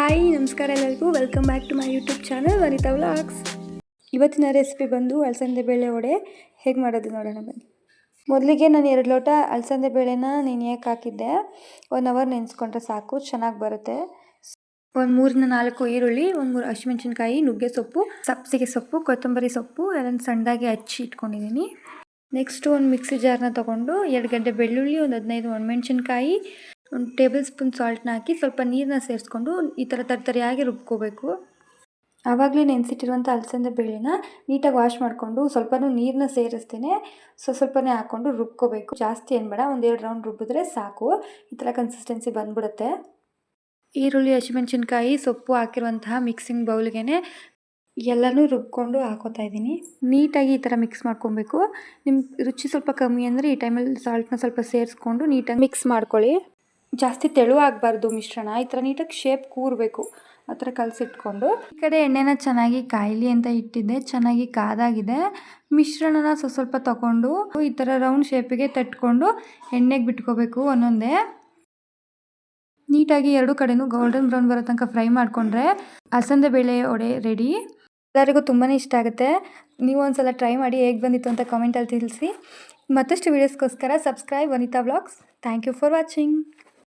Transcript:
Hi ನಮಸ್ಕಾರ ಎಲ್ಲರಿಗೂ. Welcome back to my YouTube channel Vanita vlogs ಇವತ್ತಿನ ರೆಸಿಪಿ ಬಂದು ಅಲಸಂದೆ ಬೇಳೆ ವಡೆ. ಹೇಗೆ ಮಾಡೋದು ನೋಡೋಣ ಬನ್ನಿ. ಮೊದಲಿಗೆ ನಾನು ಎರಡು ಲೋಟ ಅಲಸಂದೆ ಬೇಳೆನ ನೆನೆಯಕ್ಕೆ ಹಾಕಿದ್ದೆ. ಒನ್ ಅವರ್ ನೆನೆಸ್ಕೊಂಡ್ರೆ ಸಾಕು, ಚೆನ್ನಾಗಿ ಬರುತ್ತೆ. ಒಂದು ಮೂರಿಂದ ನಾಲ್ಕು ಈರುಳ್ಳಿ, ಒಂದು ಮೂರು ಹಸಿಮೆಣ್ಸಿನ್ಕಾಯಿ, ನುಗ್ಗೆ ಸೊಪ್ಪು, ಸಬ್ಸಿಗೆ ಸೊಪ್ಪು, ಕೊತ್ತಂಬರಿ ಸೊಪ್ಪು, ಅದನ್ನು ಸಣ್ಣದಾಗಿ ಹಚ್ಚಿ ಇಟ್ಕೊಂಡಿದ್ದೀನಿ ನೆಕ್ಸ್ಟು ಒಂದು ಮಿಕ್ಸಿ ಜಾರ್ನ ತೊಗೊಂಡು, ಎರಡು ಗಡ್ಡೆ ಬೆಳ್ಳುಳ್ಳಿ, ಒಂದು ಹದಿನೈದು ಒಣಮೆಣ್ಸಿನ್ಕಾಯಿ ಒಂದು ಟೇಬಲ್ ಸ್ಪೂನ್ ಸಾಲ್ಟ್ನ ಹಾಕಿ ಸ್ವಲ್ಪ ನೀರನ್ನ ಸೇರಿಸ್ಕೊಂಡು ಈ ಥರ ತರತರಿಯಾಗಿ ರುಬ್ಕೋಬೇಕು. ಆವಾಗಲೇ ನೆನೆಸಿಟ್ಟಿರುವಂಥ ಅಲಸಂದೆ ಬೇಳೆನ ನೀಟಾಗಿ ವಾಶ್ ಮಾಡಿಕೊಂಡು ಸ್ವಲ್ಪನೂ ನೀರನ್ನ ಸೇರಿಸ್ತೇನೆ. ಸೊ, ಸ್ವಲ್ಪನೇ ಹಾಕ್ಕೊಂಡು ರುಬ್ಕೋಬೇಕು. ಜಾಸ್ತಿ ಏನು ಬೇಡ ಒಂದೆರಡು ರೌಂಡ್ ರುಬ್ಬಿದ್ರೆ ಸಾಕು. ಈ ಥರ ಕನ್ಸಿಸ್ಟೆನ್ಸಿ ಬಂದ್ಬಿಡುತ್ತೆ. ಈರುಳ್ಳಿ, ಹಸಿಮೆಣಸಿನ್ಕಾಯಿ, ಸೊಪ್ಪು ಹಾಕಿರುವಂತಹ ಮಿಕ್ಸಿಂಗ್ ಬೌಲ್ಗೆ ಎಲ್ಲನೂ ರುಬ್ಕೊಂಡು ಹಾಕೋತಾ ಇದ್ದೀನಿ. ನೀಟಾಗಿ ಈ ಥರ ಮಿಕ್ಸ್ ಮಾಡ್ಕೊಬೇಕು. ನಿಮ್ಮ ರುಚಿ ಸ್ವಲ್ಪ ಕಮ್ಮಿ ಅಂದರೆ ಈ ಟೈಮಲ್ಲಿ ಸಾಲ್ಟ್ನ ಸ್ವಲ್ಪ ಸೇರಿಸ್ಕೊಂಡು ನೀಟಾಗಿ ಮಿಕ್ಸ್ ಮಾಡ್ಕೊಳ್ಳಿ. ಜಾಸ್ತಿ ತೆಳು ಆಗಬಾರ್ದು ಮಿಶ್ರಣ. ಈ ಥರ ನೀಟಾಗಿ ಶೇಪ್ ಕೂರಬೇಕು. ಆ ಥರ ಕಲಸಿಟ್ಕೊಂಡು. ಈ ಕಡೆ ಎಣ್ಣೆನ ಚೆನ್ನಾಗಿ ಕಾಯಲಿ ಅಂತ ಇಟ್ಟಿದ್ದೆ. ಚೆನ್ನಾಗಿ ಕಾದಾಗಿದೆ. ಮಿಶ್ರಣನ ಸ್ವಲ್ಪ ಸ್ವಲ್ಪ ತಗೊಂಡು, ಈ ಥರ ರೌಂಡ್ ಶೇಪಿಗೆ ತಟ್ಕೊಂಡು ಎಣ್ಣೆಗೆ ಬಿಟ್ಕೋಬೇಕು ಒಂದೊಂದೇ. ನೀಟಾಗಿ ಎರಡು ಕಡೆನೂ ಗೋಲ್ಡನ್ ಬ್ರೌನ್ ಬರೋ ತನಕ ಫ್ರೈ ಮಾಡಿಕೊಂಡ್ರೆ ಅಲಸಂದೆ ಬೇಳೆ ಒಡೆ ರೆಡಿ ಎಲ್ಲರಿಗೂ ತುಂಬಾ ಇಷ್ಟ ಆಗುತ್ತೆ. ನೀವು ಒಂದ್ಸಲ ಟ್ರೈ ಮಾಡಿ ಹೇಗೆ ಬಂದಿತ್ತು ಅಂತ ಕಾಮೆಂಟಲ್ಲಿ ತಿಳಿಸಿ. ಮತ್ತಷ್ಟು ವೀಡಿಯೋಸ್ಗೋಸ್ಕರ subscribe Vanita vlogs thank you for watching